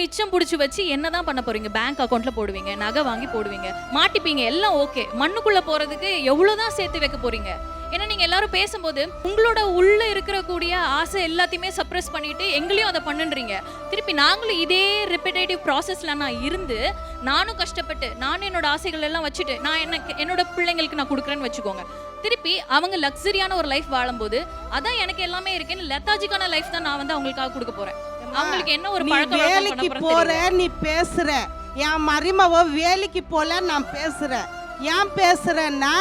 மிச்சம் பிடிச்சி வச்சு என்னதான் பண்ண போறீங்க? பேங்க் அக்கௌண்ட்டில் போடுவீங்க நகை வாங்கி போடுவீங்க மாட்டிப்பீங்க எல்லாம் ஓகே மண்ணுக்குள்ள போறதுக்கு எவ்வளவுதான் சேர்த்து வைக்க போறீங்க? ஏன்னா நீங்க எல்லாரும் பேசும்போது உங்களோட உள்ள இருக்கிற கூடிய ஆசை எல்லாத்தையுமே சப்ரஸ் பண்ணிட்டு எங்களையும் அதை பண்ணுன்றீங்க. திருப்பி நாங்களும் இதே ரிப்பிடேட்டிவ் ப்ராசஸ்ல நான் இருந்து நானும் கஷ்டப்பட்டு நானும் என்னோட ஆசைகள் எல்லாம் வச்சுட்டு நான் எனக்கு என்னோட பிள்ளைங்களுக்கு நான் கொடுக்குறேன்னு வச்சுக்கோங்க. திருப்பி அவங்க லக்ஸரியான ஒரு லைஃப் வாழும்போது அதான் எனக்கு எல்லாமே இருக்குன்னு லெத்தாஜிக்கான லைஃப் தான் நான் வந்து அவங்களுக்காக கொடுக்க போறேன். அவங்களுக்கு என்ன ஒரு பழக்க வேலைக்கு போற. நீ பேசுற. என் மருமவ வேலைக்கு போல நான் பேசுறேன் ஏன் பேசுறேன்னா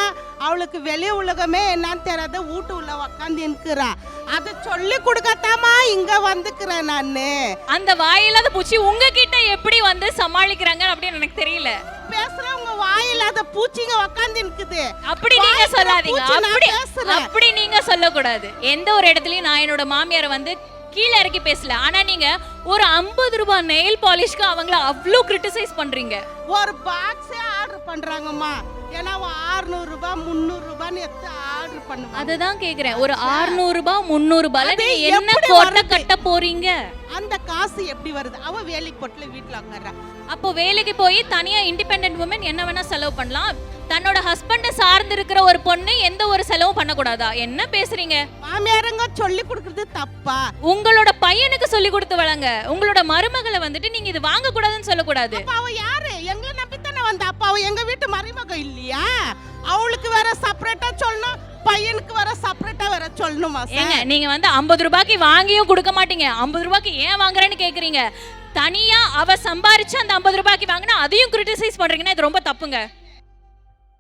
அவளுக்கு வெளி உலகமே என்னன்னு தெரியாத வீட்டு உள்ள உக்காந்து இருக்கிறா அதை சொல்லி கொடுக்கத்தாமா இங்க வந்துக்கிறேன் நானு. அந்த வாயில்லாத பூச்சி உங்ககிட்ட எப்படி வந்து சமாளிக்கிறாங்க அப்படின்னு எனக்கு தெரியல. பேசுறவங்க வாயில்லாத பூச்சிங்க உக்காந்து இருக்குது அப்படி நீங்க சொல்லாதீங்க. அப்படி. அப்படி நீங்க சொல்லக்கூடாது. எந்த ஒரு இடத்துலயும் நான் என்னோட மாமியாரை வந்து கீழே இறக்கி பேசல. ஆனா நீங்க ஒரு ஐம்பது ரூபாய் நெயில் பாலிஷ்க்கு அவங்கள அவ்வளோ கிரிட்டிசைஸ் பண்றீங்க. ஒரு பாக்ஸே ஆர்டர் பண்றாங்கம்மா. ஏன்னா 600 ரூபாய் முந்நூறு ரூபான்னு எடுத்து ஆர்டர் பண்ணுவான். அதுதான் கேக்குறேன். ஒரு 600 ரூபாய் முந்நூறு ரூபாய்ல நீங்க என்ன கோட்டை? கட்ட போறீங்க? அந்த காசு எப்படி வருது? அவ வேலைக்கு போட்டுல வீட்டுல உட்கார்றா அப்போ வேலைக்கு போய் தனியா இண்டிபெண்டன்ட் உமன் என்ன வேணா செலவு பண்ணலாம். தன்னோட ஹஸ்பண்ட சார்ந்து இருக்கிற ஒரு பொண்ணு எந்த ஒரு செலவும் பண்ணக்கூடாதா? என்ன பேசுறீங்க? மாமியாருங்க சொல்லி கொடுக்கறது தப்பா? உங்களோட பையனுக்கு சொல்லி கொடுத்து வளங்க. உங்களோட மருமகளை வந்துட்டு நீங்க இது வாங்க கூடாதுன்னு சொல்லக்கூடாது. அப்ப அவ யாரு? எங்களை நம்பித்தானே வந்தா அப்ப. அவ எங்க வீட்டு மருமக இல்லையா? அவளுக்கு வேற செப்பரேட்டா சொல்லணும். பையனுக்கு வேற செப்பரேட்டா வேற சொல்லணுமா ஏங்க நீங்க வந்து ஐம்பது ரூபாய்க்கு வாங்கியும் கொடுக்க மாட்டீங்க. ஐம்பது ரூபாய்க்கு ஏன் வாங்குறேன்னு கேக்குறீங்க? தனியா அவ சம்பாரிச்சு அந்த ஐம்பது ரூபாய்க்கு வாங்கினா அதையும் கிரிட்டிசைஸ் பண்றீங்கன்னா இது ரொம்ப தப்புங்க.